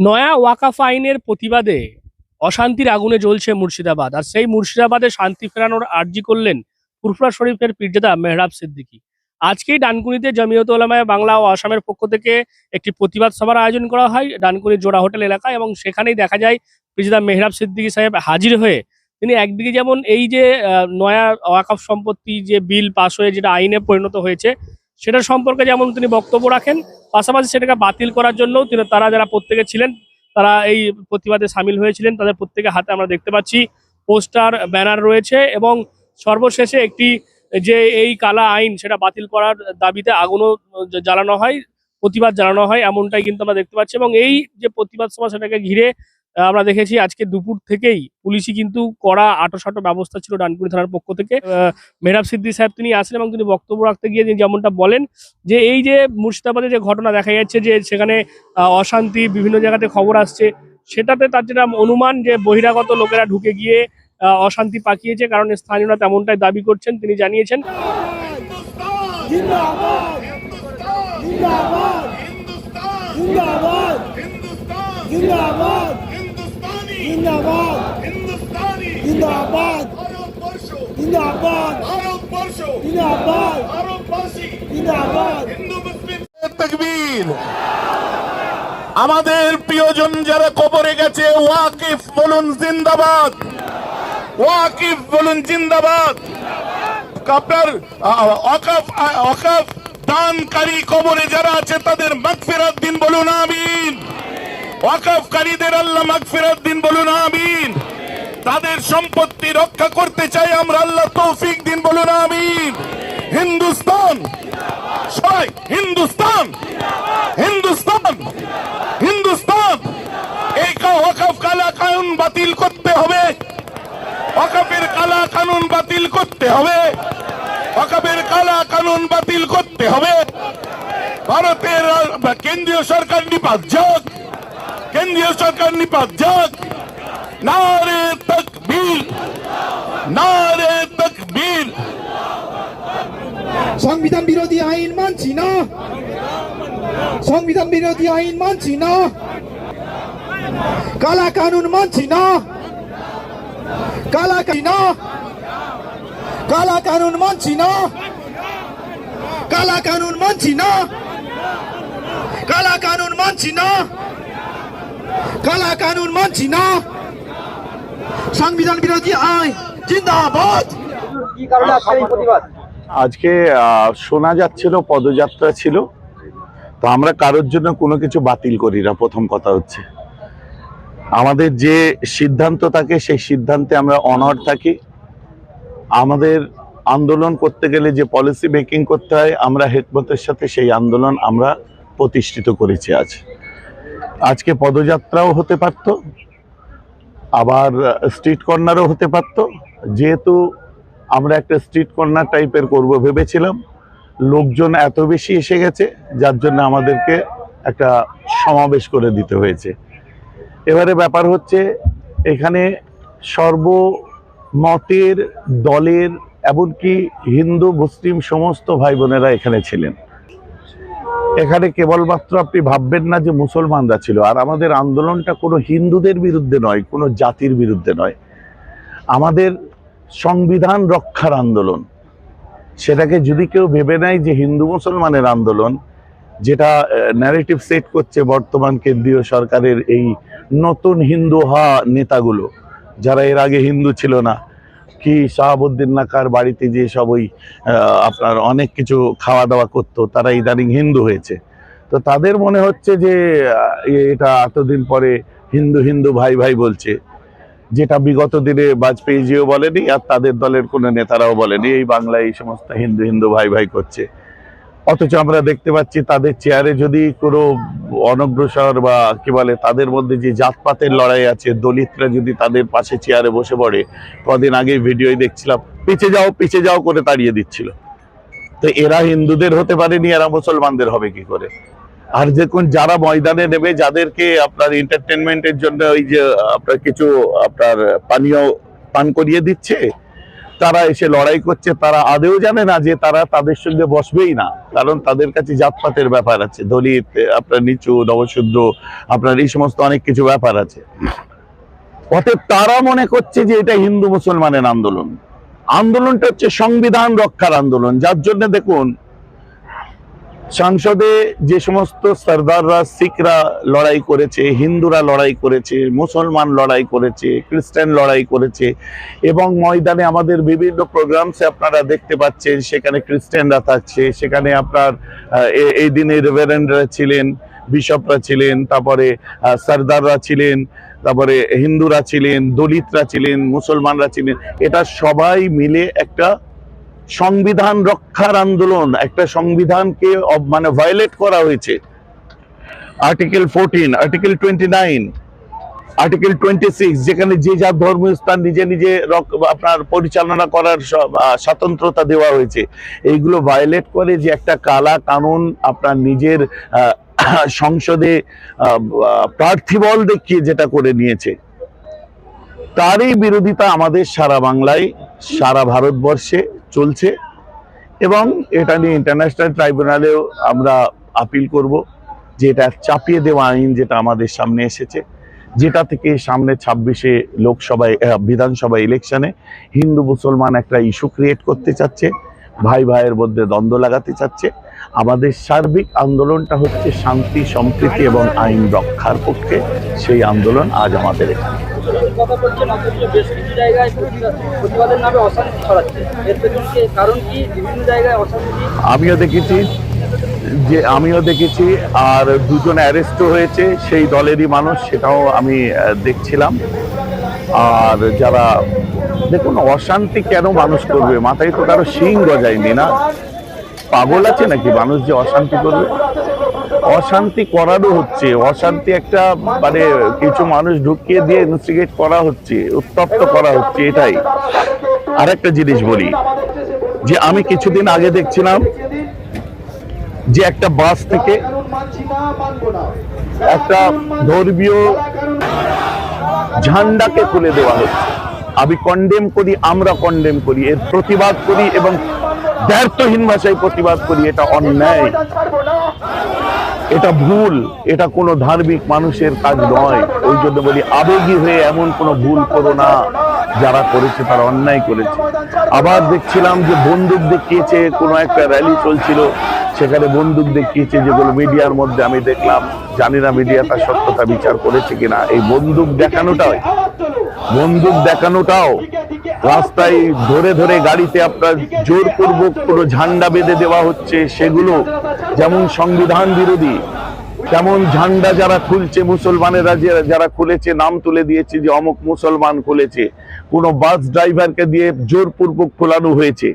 নয়া ওয়াকাফ আইনের প্রতিবাদে অশান্তির আগুনে জ্বলছে মুর্শিদাবাদ। আর সেই মুর্শিদাবাদে শান্তি ফেরানোর আর্জি করলেন ফুরফুরা শরীফের পীরজাদা মেহরাব সিদ্দিকী। আজকেই ডানকুনিতে জমিয়ত ওলামায় বাংলা ও আসামের পক্ষ থেকে একটি প্রতিবাদ সভার আয়োজন করা হয় ডানকুনি জোড়া হোটেল এলাকায় এবং সেখানেই দেখা যায় পীরজাদা মেহরাব সিদ্দিকী সাহেব হাজির হয়ে তিনি একদিকে যেমন এই যে নয়া ওয়াকাফ সম্পত্তি যে বিল পাস হয়ে যেটা আইনে পরিণত হয়েছে সেটা সম্পর্কে যেমন তিনি বক্তব্য রাখেন, পাশাপাশি সেটাকে বাতিল করার জন্যও তিনি, তারা যারা প্রত্যেকে ছিলেন, তারা এই প্রতিবাদে সামিল হয়েছিলেন। তাদের প্রত্যেকের হাতে আমরা দেখতে পাচ্ছি, পোস্টার, ব্যানার রয়েছে এবং সর্বশেষে একটি যে এই কালা আইন, সেটা বাতিল করার দাবিতে আগুনও জ্বালানো হয়, প্রতিবাদ জানানো হয়, এমনটাই কিন্তু আমরা দেখতে পাচ্ছি এবং এই যে প্রতিবাদ সভা, সেটাকে ঘিরে আমরা দেখেছি আজকে দুপুর থেকেই পুলিশই কিন্তু কড়া আটোসাটো ব্যবস্থা ছিল ডানপুরি থানার পক্ষ থেকে। মেহরাব সিদ্দিক সাহেব তিনি আসেন এবং তিনি বক্তব্য রাখতে গিয়ে তিনি যেমনটা বলেন যে এই যে মুর্শিদাবাদে যে ঘটনা দেখা যাচ্ছে যে সেখানে অশান্তি, বিভিন্ন জায়গাতে খবর আসছে, সেটাতে তার যেটা অনুমান যে বহিরাগত লোকেরা ঢুকে গিয়ে অশান্তি পাকিয়েছে কারণ স্থানীয়রা তেমনটাই দাবি করছেন, তিনি জানিয়েছেন। জিন্দাবাদ! জিন্দাবাদ! জিন্দাবাদ! জিন্দাবাদ। হিন্দুস্তানি। জিন্দাবাদ। ভারতবর্ষ। জিন্দাবাদ। ভারতবর্ষ। জিন্দাবাদ। ভারতবাসী। জিন্দাবাদ। হিন্দু মুসলিম। তাকবীর। আমাদের প্রিয়জন যারা কবরে গেছে ওয়াকিফ বলুন জিন্দাবাদ। ওয়াকিফ বলুন জিন্দাবাদ। আপনার অকাফ অকাফ দানকারী কবরে যারা আছে তাদের মাগফিরাত দিন বলুন আমিন। ওয়াকাফকারীদের আল্লাহ মাগফিরাত দিন বলুন, আমিন। তাদের সম্পত্তি রক্ষা করতে চাই আমরা, আল্লাহ তৌফিক দিন বলুন, আমিন। হিন্দুস্তান, সবাই, হিন্দুস্তান হিন্দুস্তান হিন্দুস্তান। এই ওয়াকাফ কালা কানুন বাতিল করতে হবে। ওয়াকাফের কালা কানুন বাতিল করতে হবে। ওয়াকাফের কালা কানুন বাতিল করতে হবে। ভারতের কেন্দ্রীয় সরকার নিপাত, যাক। কেন্দ্রীয় সরকার নিপাত যাক নারে তকবীর। নারে তকবীর। সংবিধান বিরোধী আইন মানছি না। সংবিধান বিরোধী আইন মানছি না। কালা কানুন মানছি না। কালা না। কালা কানুন মানছি না। কালা কানুন মানছি না। কালা কানুন মানছি না। কালা কানুন মানছি না। সংবিধান বিরোধী আইন জিন্দাবাদ। কি কারণে আজকের এই প্রতিবাদ? আজকে শোনা যাচ্ছিল পদযাত্রা ছিল। তো আমরা কারোর জন্য কোনো কিছু বাতিল করি না প্রথম কথা হচ্ছে। আমাদের যে সিদ্ধান্ত থাকে সেই সিদ্ধান্তে আমরা অনর থাকি। আমাদের আন্দোলন করতে গেলে যে পলিসি মেকিং করতে হয় আমরা হেকমতের সাথে সেই আন্দোলন আমরা প্রতিষ্ঠিত করেছি আজ। আজকে পদযাত্রাও হতে পারত, আবার স্ট্রিট কর্নারও হতে পারত। যেহেতু আমরা একটা স্ট্রিট কর্নার টাইপের করব ভেবেছিলাম, লোকজন এত বেশি এসে গেছে, যার জন্য আমাদেরকে একটা সমাবেশ করে দিতে হয়েছে। এবারে ব্যাপার হচ্ছে, এখানে সর্বমতের, দলের, এমনকি হিন্দু, মুসলিম, সমস্ত ভাই বোনেরা এখানে ছিলেন। এখানে কেবলমাত্র আপনি ভাববেন না যে মুসলমানরা ছিল। আর আমাদের আন্দোলনটা কোনো হিন্দুদের বিরুদ্ধে নয়, কোনো জাতির বিরুদ্ধে নয়। আমাদের সংবিধান রক্ষার আন্দোলন। সেটাকে যদি কেউ ভেবে নেয় যে হিন্দু মুসলমানের আন্দোলন, যেটা ন্যারেটিভ সেট করছে বর্তমান কেন্দ্রীয় সরকারের এই নতুন হিন্দু হওয়া নেতাগুলো, যারা এর আগে হিন্দু ছিল না কি শাহাবুদ্দিন নাকার বাড়িতে যে সব ওই আপনার অনেক কিছু খাওয়া দাওয়া করতো, তারা ইদানিং হিন্দু হয়েছে। তো তাদের মনে হচ্ছে যে এটা এতদিন পরে হিন্দু হিন্দু ভাই ভাই বলছে। যেটা বিগত দিনে বাজপেয়ীজিও বলেনি, আর তাদের দলের কোনো নেতারাও বলেনি। এই বাংলায় এই সমস্ত হিন্দু হিন্দু ভাই ভাই করছে। অথচ আমরা দেখতে পাচ্ছি তাদের চেয়ারে যদি কোনো অনগ্রসর বা কি বলে, তাদের মধ্যে যে জাতপাতের লড়াই আছে, দলিতরা যদি তাদের পাশে চেয়ারে বসে পড়ে, কদিন আগে ভিডিওই দেখছিলাম, পিছে যাও পিছে যাও করে তাড়িয়ে দিচ্ছিল। তো এরা হিন্দুদের হতে পারেনি, এরা মুসলমানদের হবে কি করে? আর কোন যারা ময়দানে নেবে, যাদেরকে আপনার এন্টারটেনমেন্টের জন্য ওই যে, আপনার কিছু, আপনার পানীয় পান করিয়ে দিচ্ছে তারা এসে লড়াই করছে, তারা আদেও জানে না যে তারা তাদের সঙ্গে বসবেই না। কারণ তাদের কাছে জাতপাতের ব্যাপার আছে, দলিত, আপনার নিচু নবশূদ্র আপনার এই সমস্ত অনেক কিছু ব্যাপার আছে। অতএব তারা মনে করছে যে এটা হিন্দু মুসলমানের আন্দোলন। আন্দোলনটা হচ্ছে সংবিধান রক্ষার আন্দোলন, যার জন্য দেখুন সংসদে যে সমস্ত সর্দাররা, শিখরা লড়াই করেছে, হিন্দুরা লড়াই করেছে, মুসলমান লড়াই করেছে, খ্রিস্টান লড়াই করেছে, এবং ময়দানে আমাদের বিভিন্ন প্রোগ্রামসে আপনারা দেখতে পাচ্ছেন, সেখানে খ্রিস্টানরা থাকছে, সেখানে আপনার এই দিনে রেভারেন্ডরা ছিলেন বিশপরা ছিলেন, তারপরে সর্দাররা ছিলেন, তারপরে হিন্দুরা ছিলেন, দলিতরা ছিলেন, মুসলমানরা ছিলেন, এটা সবাই মিলে একটা সংবিধান রক্ষার আন্দোলন একটা সংবিধানকে মানে ভায়োলেট করা হয়েছে। Article fourteen article twenty nine article twenty six যেখানে যে যার ধর্মীয় স্থান নিজে নিজে আপনার পরিচালনা করার সব- স্বাতন্ত্রতা দেওয়া হয়েছে। এইগুলো ভায়োলেট করে যে একটা কালা কানুন আপনার নিজের সংসদে আহ, প্রার্থী বল দেখিয়ে যেটা করে নিয়েছে। তারই বিরোধিতা আমাদের সারা বাংলায় সারা ভারতবর্ষে চলছে এবং এটা নিয়ে ইন্টারন্যাশনাল ট্রাইব্যুনালেও আমরা আপিল করব যে এটা চাপিয়ে দেওয়া আইন যেটা আমাদের সামনে এসেছে, যেটা থেকে সামনে ছাব্বিশে লোকসভায় বিধানসভা ইলেকশনে হিন্দু মুসলমান একটা ইস্যু ক্রিয়েট করতে চাচ্ছে, ভাই ভাইয়ের মধ্যে দ্বন্দ্ব লাগাতে চাচ্ছে। আমাদের সার্বিক আন্দোলনটা হচ্ছে শান্তি, সম্প্রীতি এবং আইন রক্ষার পক্ষে সেই আন্দোলন আজ আমাদের এখানে। কারণ আমিও দেখেছি যে আমিও দেখেছি, আর দুজন অ্যারেস্টও হয়েছে, সেই দলেরই মানুষ, সেটাও আমি দেখছিলাম। আর যারা দেখুন, অশান্তি কেন মানুষ করবে? মাথায় তো কারও শিং গজায়নি না? পাগল আছে নাকি মানুষ যে অশান্তি করবে? অশান্তি করারও হচ্ছে, অশান্তি একটা মানে কিছু মানুষ ঢুকিয়ে দিয়ে ইনভেস্টিগেট করা হচ্ছে, উত্তপ্ত করা হচ্ছে এটাই। আরেকটা জিনিস বলি, যে আমি কিছুদিন আগে দেখছিলাম যে একটা বাস থেকে একটা ধর্মীয় ঝান্ডাকে খুলে দেওয়া হচ্ছে। আমি কন্ডেম করি, আমরা কন্ডেম করি, এর প্রতিবাদ করি এবং ব্যর্থহীন ভাষায় প্রতিবাদ করি, এটা অন্যায়। এটা ভুল, এটা কোনো ধার্মিক মানুষের কাজ নয়। ওই জন্য বলি, আবেগী হয়ে এমন কোনো ভুল করো না, যারা করেছে তারা অন্যায় করেছে। আবার দেখছিলাম যে বন্দুক দেখিয়েছে কোনো একটা র্যালি চলছিল, সেখানে বন্দুক দেখিয়েছে যেগুলো মিডিয়ার মধ্যে আমি দেখলাম, জানি না মিডিয়া তার সত্যতা বিচার করেছে কিনা। এই বন্দুক দেখানোটাই, বন্দুক দেখানোটাও রাস্তায় ধরে ধরে গাড়িতে আপনার জোরপূর্বক কোনো ঝান্ডা বেঁধে দেওয়া হচ্ছে, সেগুলো যেমন সংবিধান বিরোধী, তেমন ঝান্ডা যারা খুলছে, মুসলমানেরা যারা খুলেছে, নাম তুলে দিয়েছে যে অমুক মুসলমান খুলেছে, কোনো বাস ড্রাইভারকে দিয়ে জোরপূর্বক খোলানো হয়েছে,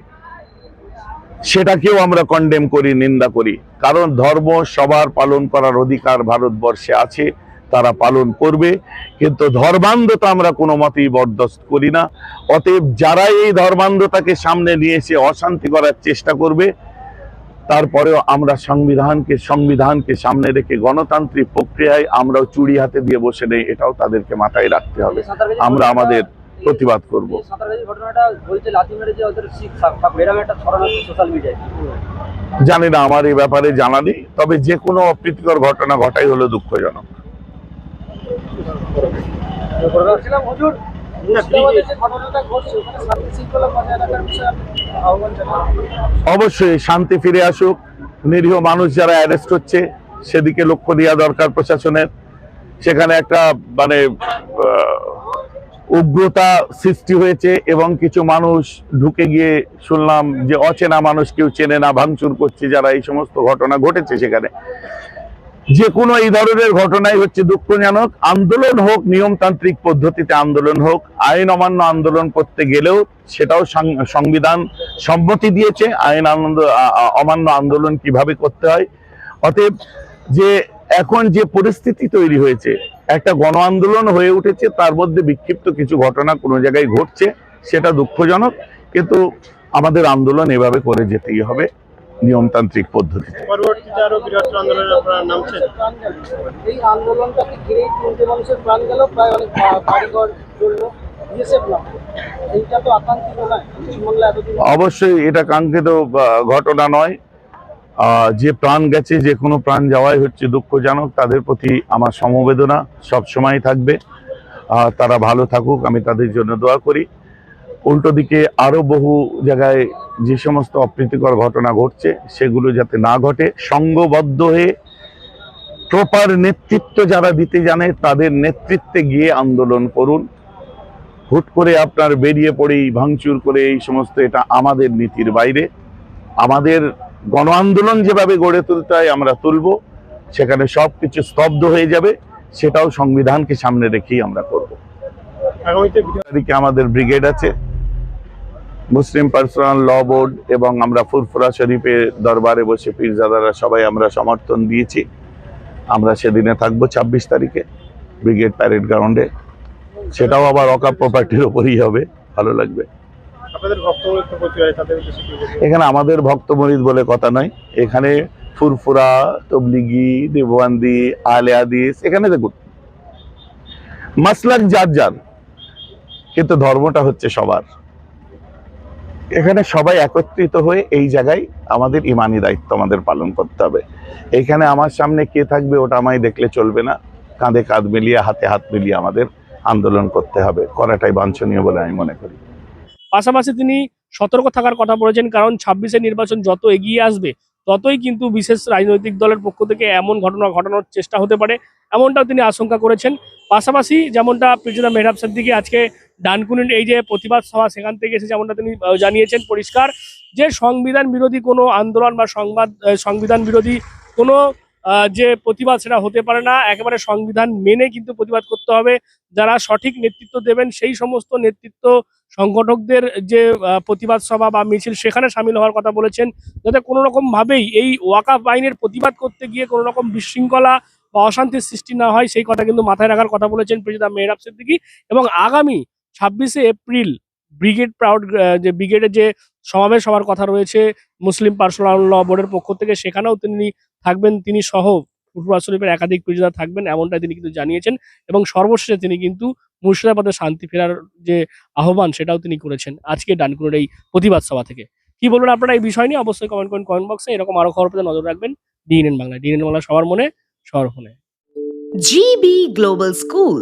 সেটাকেও আমরা কন্ডেম করি, নিন্দা করি। কারণ ধর্ম সবার পালন করার অধিকার ভারতবর্ষে আছে। তারা পালন করবে। কিন্তু ধর্মান্ধতা আমরা কোনো মতেই বরদাস্ত করি না। অতএব যারা এই ধর্মান্ধতাকে সামনে নিয়ে এসে অশান্তি করার চেষ্টা করবে তারপরেও আমরা সংবিধানকে সংবিধানকে সামনে রেখে গণতান্ত্রিক প্রক্রিয়ায় আমরাও চুড়ি হাতে দিয়ে বসে নেই এটাও তাদেরকে মাথায় রাখতে হবে। আমরা আমাদের প্রতিবাদ করব। জানি না আমার এই ব্যাপারে জানা নেই তবে যে কোনো অপ্রীতিকর ঘটনা ঘটাই হলো দুঃখজনক। অবশ্যই শান্তি ফিরে আসুক। নিরীহ মানুষ যারা অ্যারেস্ট হচ্ছে সেদিকে লক্ষ্য দেওয়া দরকার প্রশাসনের। সেখানে একটা মানে উগ্রতা সৃষ্টি হয়েছে এবং কিছু মানুষ ঢুকে গিয়ে শুনলাম যে অচেনা মানুষ কেউ চেনে না ভাঙচুর করছে যারা এই সমস্ত ঘটনা ঘটেছে সেখানে। যে কোনো এই ধরনের ঘটনাই হচ্ছে দুঃখজনক। আন্দোলন হোক, নিয়মতান্ত্রিক পদ্ধতিতে আন্দোলন হোক, আইন অমান্য আন্দোলন করতে গেলেও সেটাও সংবিধান সম্মতি দিয়েছে, আইন আনন্দ অমান্য আন্দোলন কীভাবে করতে হয়। অতএব যে এখন যে পরিস্থিতি তৈরি হয়েছে, একটা গণ আন্দোলন হয়ে উঠেছে, তার মধ্যে বিক্ষিপ্ত কিছু ঘটনা কোনো জায়গায় ঘটছে, সেটা দুঃখজনক। কিন্তু আমাদের আন্দোলন এভাবে করে যেতেই হবে। নিয়মতান্ত্রিক পদ্ধতিতে। অবশ্যই এটা কাঙ্ক্ষিত ঘটনা নয়। যে প্রাণ গেছে যে কোনো প্রাণ যাওয়াই হচ্ছে দুঃখজনক। তাদের প্রতি আমার সমবেদনা সব সময় থাকবে তারা ভালো থাকুক। আমি তাদের জন্য দোয়া করি। উল্টো দিকে আরও বহু জায়গায় যে সমস্ত অপ্রীতিকর ঘটনা ঘটছে সেগুলো যাতে না ঘটে সঙ্গবদ্ধ হয়ে প্রপার নেতৃত্ব যারা দিতে জানে তাদের নেতৃত্বে গিয়ে আন্দোলন করুন। হুট করে আপনার বেরিয়ে পড়েই ভাঙচুর করে এই সমস্ত এটা আমাদের নীতির বাইরে। আমাদের গণ আন্দোলন যেভাবে গড়ে তুলতে হয় আমরা তুলব সেখানে সব কিছু স্তব্ধ হয়ে যাবে সেটাও সংবিধানকে সামনে রেখেই আমরা করব। আগামীতে আমাদের ব্রিগেড আছে। মুসলিম পার্সোনাল ল বোর্ড এবং আমরা ফুরফুরা শরীফের দরবারে বসে পীরজাদারা সবাই আমরা সমর্থন দিয়েছি। আমরা সেদিনে থাকব ছাব্বিশ তারিখে ব্রিগেড প্যারেড গ্রাউন্ডে। সেটাও আবার অকা প্রপার্টির ওপরই হবে। ভালো লাগবে? এখানে আমাদের ভক্তমরিদ বলে কথা নয়। এখানে ফুরফুরা তবলিগি দেববান্দি আলে আদিস এখানে দেখুন। মাসলাক যার যার। কিন্তু ধর্মটা হচ্ছে সবার। এখানে সবাই একত্রিত হয়ে এই জায়গায় আমাদের ইমানি দায়িত্ব আমাদের পালন করতে হবে। এখানে আমার সামনে কে থাকবে ওটা আমায় দেখলে চলবে না। কাঁধে কাঁধ মিলিয়ে, হাতে হাত মিলিয়ে আমাদের আন্দোলন করতে হবে। করাটাই বাঞ্ছনীয় বলে আমি মনে করি। পাশাপাশি তিনি সতর্ক থাকার কথা বলেছেন, কারণ ছাব্বিশের নির্বাচন যত এগিয়ে আসবে, ততই কিন্তু বিশেষ রাজনৈতিক দলের পক্ষ থেকে এমন ঘটনা ঘটানোর চেষ্টা হতে পারে, এমনটাও তিনি আশঙ্কা করেছেন। পাশাপাশি যেমনটা প্রিজনা মেহরাব সিদ্দিকি আজকে ডানকুনির এই যে প্রতিবাদ সভা সেখান থেকে এসে যেমনটা তিনি জানিয়েছেন পরিষ্কার, যে সংবিধান বিরোধী কোনো আন্দোলন বা সংবাদ সংবিধান বিরোধী কোনো যে প্রতিবাদ সেটা হতে পারে না, একেবারে সংবিধান মেনে কিন্তু প্রতিবাদ করতে হবে। যারা সঠিক নেতৃত্ব দেবেন, সেই সমস্ত নেতৃত্ব সংগঠকদের যে প্রতিবাদ সভা বা মিছিল সেখানে সামিল হওয়ার কথা বলেছেন, যাতে কোনো রকম ভাবেই এই ওয়াকাফ আইনের প্রতিবাদ করতে গিয়ে কোনো রকম বিশৃঙ্খলা বা অশান্তির সৃষ্টি না হয়, সেই কথা কিন্তু মাথায় রাখার কথা বলেছেন প্রেসিডেন্ট মেহরাব সিদ্দিকি। এবং আগামী ছাব্বিশে এপ্রিল ব্রিগেড প্রাউড যে ব্রিগেডের যে সমাবেশ হওয়ার কথা রয়েছে মুসলিম পার্সোনাল ল বোর্ডের পক্ষ থেকে সেখানেও তিনি থাকবেন তিনি সহ ফুটবল শরীফের একাধিক পরিচিত থাকবেন এমনটাই তিনি কিন্তু জানিয়েছেন এবং সর্বশেষে তিনি কিন্তু মুর্শিদাবাদে শান্তি ফেরার যে আহ্বান সেটাও তিনি করেছেন আজকে ডানকুনের এই প্রতিবাদ সভা থেকে। কি বলবেন আপনারা এই বিষয় নিয়ে? অবশ্যই কমেন্ট করেন কমেন্ট বক্সে এরকম আরও খবর পেতে নজর রাখবেন ডিএনএন বাংলা। ডিএনএন বাংলা সবার মনে সবার ফোনে। GB global School,